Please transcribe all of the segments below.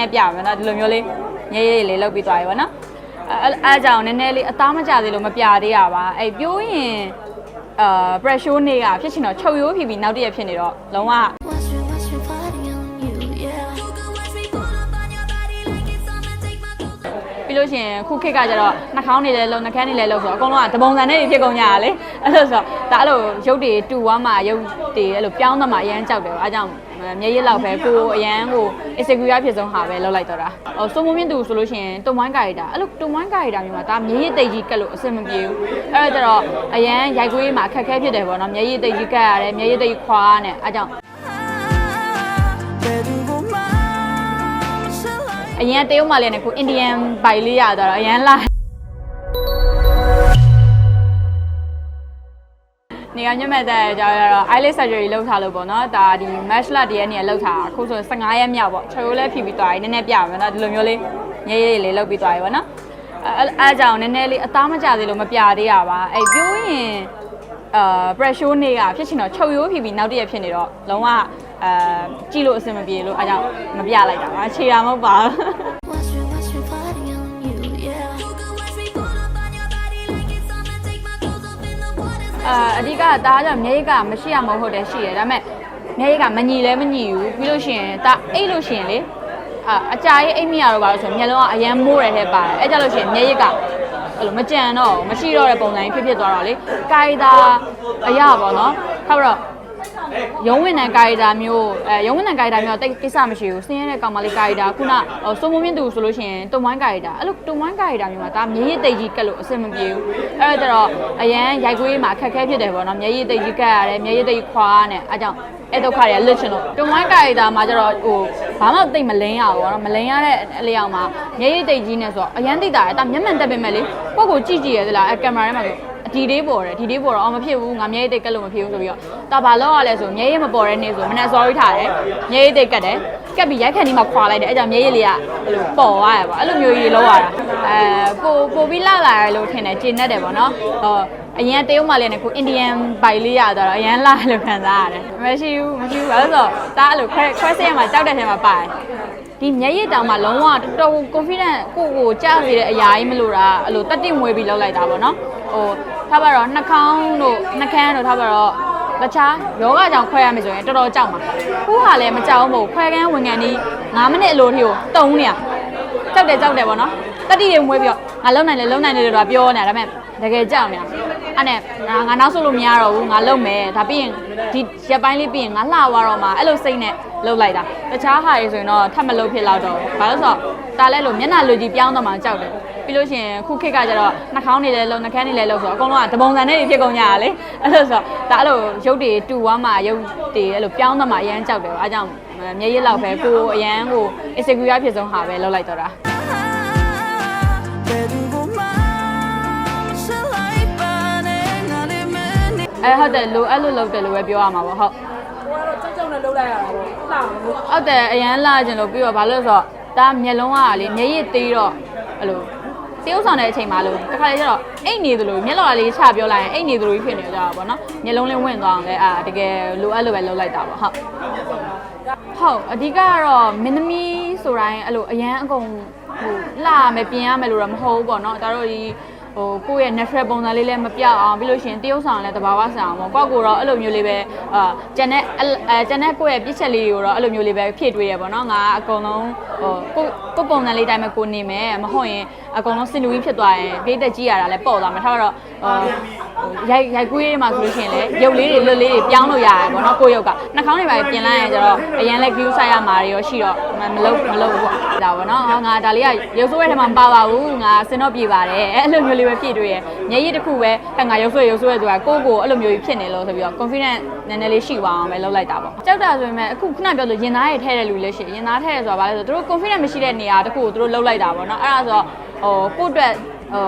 ည်းနည်းပြမယ်နော်ဒီလိုမျိုးလေးညရေးလေးလေးလုပ်ပြီးသွားပြီပေါ့နော်အဲအဲအကြောင်းနည်းနည်းလေးအသားမကျသေးလို့မပြသေးရပါအဲ့ပြိုးရင်အာ pressure နေကဖြစ်ချင်တော့ချုပ်ရိုးဖြီပြီးနောက်တစ်ရက်ဖြစ်နေတော့လုံးဝ Watch me, watch me fighting on you, yeah. You can watch me pull up on your body like it's summer, take my clothes ပြီးလို့ရှိရင်ခုခေတ်ကကျတော့နှာခေါင်းတွေလည်းလုံနှာခမ်းတွေလည်းလုံဆိုတော့အကုန်လုံးကတပုံစံနဲ့ဖြစ်ကုန်ကြရလေအဲ့လိုဆိုတော့ဒါအဲ့လိုရုပ်တွေတူသွားမှရုပ် တွေအဲ့လိုပြောင်းသွားမှအရန်ကြောက်တယ်ပေါ့အားကြောင့်မျက်ရည်လောက်ပဲကိုအရန်ကို insecure ဖြစ်ဆုံးဟာပဲလောက်လိုက်တော့တာဟိုစုံမမြင့်သူဆိုလို့ရှိရင်တုံဝိုင်းကာရီတာအဲ့လိုတုံဝိုင်းကာရီတာမျိုးမှာဒါမျက်ရည်တိတ်ကြီးကတ်လို့အဆင်မပြေဘူးအဲ့ဒါကျတော့အရန်ရိုက်ကွေးမှာအခက်အခဲဖြစ်တယ်ပေါ့နော်မျက်ရည်တိတ်ကြီးကတ်ရတယ်မျက်ရည်တိတ်ခွာနဲ့အားကြောင့်အရင်ကတရုတ်မှလည်းနဲ့ကိုအိန္ဒိယန်ဘိုင်လေးရတော့အရင်လာ နေကညမဲ့တဲ့ကြောင်ရတော့ eyelid surgery လုပ်ထားလို့ပေါ့နော်ဒါဒီ match လာတည်းကနေလောက်ထားအခုဆို15ရက်မြောက်ပေါ့ချေရိုးလည်းဖြီပြီးသွားပြီနည်းနည်းပြမယ်နော်ဒီလိုမျိုးလေးညရေးလေးလေးလုပ်ပြီးသွားပြီပေါ့နော်အဲအဲကြောင့်နည်းနည်းလေးအသားမကျသေးလို့မပြသေးရပါအဲ့ပြိုးရင်အာ pressure နေကဖြစ်ချင်တော့ချုပ်ရိုးဖြီပြီးနောက်တစ်ရက်ဖြစ်နေတော့လုံးဝအဲကြည့်လို့အဆင်မပြေလို့အဲကြောင့်မပြလိုက်တာပါခြေရမဟုတ်ပါဘူး အာအဓိကဒါကြောင့်မျက်ရည်ကမရှိရမဟုတ်တယ်ရှိတယ်ဒါပေမဲ့မျက်ရည်ကမညီလဲမညီဘူးပြီးလို့ရှိရင်ဒါအိတ်လို့ရှိရင်လေအာအကြာကြီးအိတ်မရတော့ပါလို့ဆိုရင်မျက်လုံးကအရန်မိုးတယ်ဟဲ့ပါတယ်အဲကြလို့ရှိရင်မျက်ရည်ကအဲ့လိုမကြံတော့ဘူးမရှိတော့တဲ့ပုံစံကြီးဖြစ်ဖြစ်သွားတော့လေကာယတာအရာပေါ့နော်ထားပြီးတော့ ရုံးဝင်တဲ့ကာယတာမျိုးအဲရုံးဝင်တဲ့ကာယတာမျိုးတိတ်ကိစ္စမရှိဘူးစင်းရဲတဲ့ကောင်မလေးကာယတာခုနဟိုစုံမမြင့်သူဆိုလို့ရှိရင်တုံဝိုင်းကာယတာအဲ့လိုတုံဝိုင်းကာယတာမျိုးမှာဒါမျက်ရည်တိတ်ကြီးကတ်လို့အဆင်မပြေဘူးအဲ့ဒါကြတော့အရန်ရိုက်ကွေးမှာအခက်အခဲဖြစ်တယ်ပေါ့နော်မျက်ရည်တိတ်ကြီးကတ်ရတယ်မျက်ရည်တိတ်ခွာနဲ့အဲကြောင့်အဲ့ဒုက္ခတွေကလွတ်ချင်လို့တုံဝိုင်းကာယတာမှာကျတော့ဟိုဘာမှတိတ်မလင်းရဘူးပေါ့နော်မလင်းရတဲ့အလျောက်မှာမျက်ရည်တိတ်ကြီးနဲ့ဆိုတော့အရန်တိတ်တာတယ်ဒါမျက်မှန်တက်ပေမဲ့လေကိုယ့်ကိုကြည့်ကြည့်ရသလားအဲကင်မရာထဲမှာဆိုအ ဒီလေးပေါ်တယ်ဒီလေးပေါ်တော့အော်မဖြစ်ဘူးငါမျက်ရည်တိတ်ကတ်လို့မဖြစ်ဘူးဆိုပြီးတော့တာဘာလောက်ရလဲဆိုမျက်ရည်မပေါ်တဲ့နေ့ဆိုမနေ့ sorry ထားတယ်မျက်ရည်တိတ်ကတ်တယ်ကတ်ပြီးရိုက်ခတ်နေမှခွာလိုက်တယ်အဲကြောင့်မျက်ရည်လေးကအဲ့လိုပေါ်သွားရပေါ့အဲ့လိုမျိုးကြီးလောက်ရတာအဲပိုပိုပြီးလာလာရလို့ထင်တယ်ကျင်တတ်တယ်ပေါ့နော်ဟောအရင်တရုတ်မှလည်းနဲ့ကိုအိန္ဒိယန်ဘိုင်လေးရတော့အရင်လာလို့ခံစားရတယ်မရှိဘူးမရှိဘူးဘာလို့ဆိုတော့ဒါအဲ့လိုခွဲခွဲစရမှာကြောက်တဲ့ထဲမှာပါတယ် ဒီမျက်ရည်တောင်မှလုံးဝတော်တော် confident ကိုကိုကြားစီတဲ့အရာကြီးမလို့တာအဲ့လိုတက်တိမွေးပြီးလောက်လိုက်တာပေါ့နော်ဟိုထားပါတော့နှာခေါင်းတို့နှာခမ်းတို့ထားပါတော့တခြားယောဂကြောင့်ခွဲရမယ်ဆိုရင်တော်တော်ကြောက်မှာခုဟာလည်းမကြောက်ဘူးမဟုတ်ခွဲကန်းဝင်ကန်ဒီ9မိနစ်အလိုထိကိုတုံနေရကြောက်တယ်ကြောက်တယ်ပေါ့နော်တက်တိတွေမွေးပြီးတော့ငါလုံနိုင်တယ်လုံနိုင်တယ်လို့တော့ပြောနေတာဒါပေမဲ့တကယ်ကြောက်နေတာ အဲ့နဲ့ငါငါနောက်ဆုတ်လို့မရတော့ဘူးငါလုံမယ်ဒါပြီးရင်ဒီရက်ပိုင်းလေးပြီးရင်ငါလှသွားတော့မှအဲ့လိုစိတ်နဲ့လှုပ်လိုက်တာတခြားဟာတွေဆိုရင်တော့ထပ်မလှုပ်ဖြစ်တော့တော့ဘူးဘာလို့ဆိုတော့ဒါလည်းလို့မျက်နှာလူကြီးပြောင်းတော့မှကြောက်တယ်ပြီးလို့ရှိရင်ခုခေတ်ကကျတော့နှာခေါင်းတွေလည်းလုံနှာခမ်းတွေလည်းလုံဆိုတော့အကုန်လုံးကတပုံစံနဲ့ဖြစ်ကုန်ကြရလေအဲ့လိုဆိုတော့ဒါအဲ့လိုရုပ်တွေတူသွားမှရုပ်တွေအဲ့လိုပြောင်းတော့မှအရန်ကြောက်တယ်ပေါ့အားကြောင့်မျက်ရည်လောက်ပဲကိုအရန်ကို insecure ဖြစ်ဆုံးဟာပဲလှုပ်လိုက်တော့တာ အဲဟုတ်တယ်လိုအဲ့လိုလုပ်တယ်လို့ပဲပြောရမှာပေါ့ဟုတ်ကြောက်ကြောက်နဲ့လှုပ်လိုက်ရတာပေါ့လှအောင်လို့ဟုတ်တယ်အရန်လာကျင်လို့ပြီးတော့ဘာလို့လဲဆိုတော့ဒါမျက်လုံးကလေမျက်ရည်သေးတော့အဲ့လိုတေးဥဆောင်တဲ့အချိန်မှာလို့တခါလေကျတော့အိတ်နေသလိုမျက်လုံးကလေးချပြောလိုက်ရင်အိတ်နေသလိုကြီးဖြစ်နေကြတာပေါ့နော်မျက်လုံးလေးဝင်သွားအောင်လဲအာတကယ်လိုအပ်လို့ပဲလုပ်လိုက်တာပေါ့ဟုတ်ဟုတ်အဓိကကတော့မင်းသမီးဆိုတိုင်းအဲ့လိုအရန်အကုန်ဟိုလှရမယ်ပြင်ရမယ်လို့တော့မဟုတ်ဘူးပေါ့နော်ဒါတို့ဒီ ဟိုကိုယ့်ရဲ့ natural ပုံစံလေးလည်းမပြောက်အောင်ပြီးလို့ရှိရင်တရုပ်ဆောင်လည်းတဘာဝဆောင်အောင်ပေါ့ကိုယ့်ကိုယ်တော့အဲ့လိုမျိုးလေးပဲအာကျန်တဲ့အဲကျန်တဲ့ကိုယ့်ရဲ့ပြစ်ချက်လေးတွေကိုတော့အဲ့လိုမျိုးလေးပဲဖြည့်တွေးရပေါ့နော်ငါအကုန်လုံးဟိုကိုကိုယ့်ပုံစံလေးတိုင်းပဲကိုနေမယ်မဟုတ်ရင်အကုန်လုံးစင်လူကြီးဖြစ်သွားရင်ပြည့်သက်ကြည့်ရတာလည်းပေါ့သွားမှာထားတော့ဟို ရိုက်ရိုက်ကွေးမှာဆိုလို့ရှိရင်လည်းရုပ်လေးတွေလွတ်လေးတွေပြောင်းလို့ရတယ်ပေါ့နော်ကိုယ့်ရုပ်ကနှာခေါင်းတွေပါပြင်လိုက်ရင်ကျတော့အရင်လည်း view ဆိုင်ရမှာတွေရောရှိတော့မမလုပ်မလုပ်ဘူးပေါ့ဒါပေါ့နော်ငါဒါလေးကရုပ်ဆိုးရဲ့ထဲမှာမပါပါဘူးငါစင်တော့ပြေပါတယ်အဲ့လိုမျိုးလေးပဲဖြည့်တွေးရမျက်ရည်တစ်ခုပဲဟဲ့ငါရုပ်ဆိုးရုပ်ဆိုးရဲ့ဆိုတာကိုယ့်ကိုအဲ့လိုမျိုးကြီးဖြစ်နေလို့ဆိုပြီးတော့ confident နည်းနည်းလေးရှိပါအောင်ပဲလုပ်လိုက်တာပေါ့ကြောက်တာဆိုပေမဲ့အခုခုနပြောလို့ရင်သားရဲ့ထဲတဲ့လူလည်းရှိရင်သားထဲတယ်ဆိုတာဘာလဲဆိုတော့သူတို့ confident မရှိတဲ့နေရာတစ်ခုကိုသူတို့လုပ်လိုက်တာပေါ့နော်အဲ့ဒါဆိုတော့ဟိုကိုယ့်အတွက်ဟို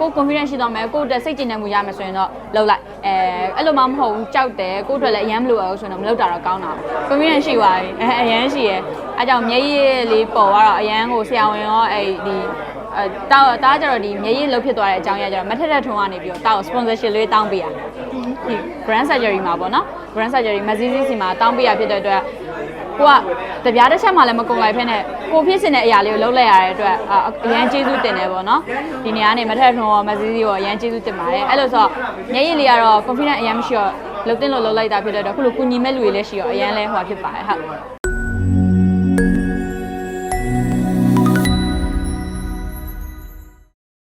ကို confidence ရှိတော့မယ်ကိုယ့်အတွက်စိတ်ကြည်နေမှုရမယ်ဆိုရင်တော့လုပ်လိုက်အဲအဲ့လိုမှမဟုတ်ဘူးကြောက်တယ်ကိုယ့်အတွက်လည်းအရန်မလိုအောင်ဆိုရင်တော့မလုပ်တာတော့ကောင်းတာပေါ့ confidence ရှိသွားပြီအဲအရန်ရှိရယ်အဲကြောင့်မျက်ရည်လေးပေါ်သွားတော့အရန်ကိုဆရာဝန်ရောအဲဒီအဲတာတားကြတော့ဒီမျက်ရည်လှုပ်ဖြစ်သွားတဲ့အကြောင်းရကြတော့မထက်ထက်ထုံကနေပြီးတော့တာကို sponsorship လေးတောင်းပေးရဒီ brand surgery မှာပေါ့နော် brand surgery မဇီးဇီးစီမှာတောင်းပေးရဖြစ်တဲ့အတွက် ကိုကတပြားတစ်ချက်မှလည်းမကုန်လိုက်ဖ ೇನೆ ကိုဖြစ်စင်တဲ့အရာလေးကိုလုပ်လိုက်ရတဲ့အတွက်အာအရန်ကျေးဇူးတင်တယ်ပေါ့နော်ဒီနေရာကနေမထက်ထွန်းရောမစည်းစည်းရောအရန်ကျေးဇူးတင်ပါတယ်အဲ့လိုဆိုတော့မျက်ရည်လေးကတော့ confident အရန်မရှိတော့လှုပ်တင်လို့လှုပ်လိုက်တာဖြစ်တဲ့အတွက်ခုလိုကုညီမဲ့လူတွေလည်းရှိရောအရန်လဲဟိုဖြစ်ပါတယ်ဟုတ်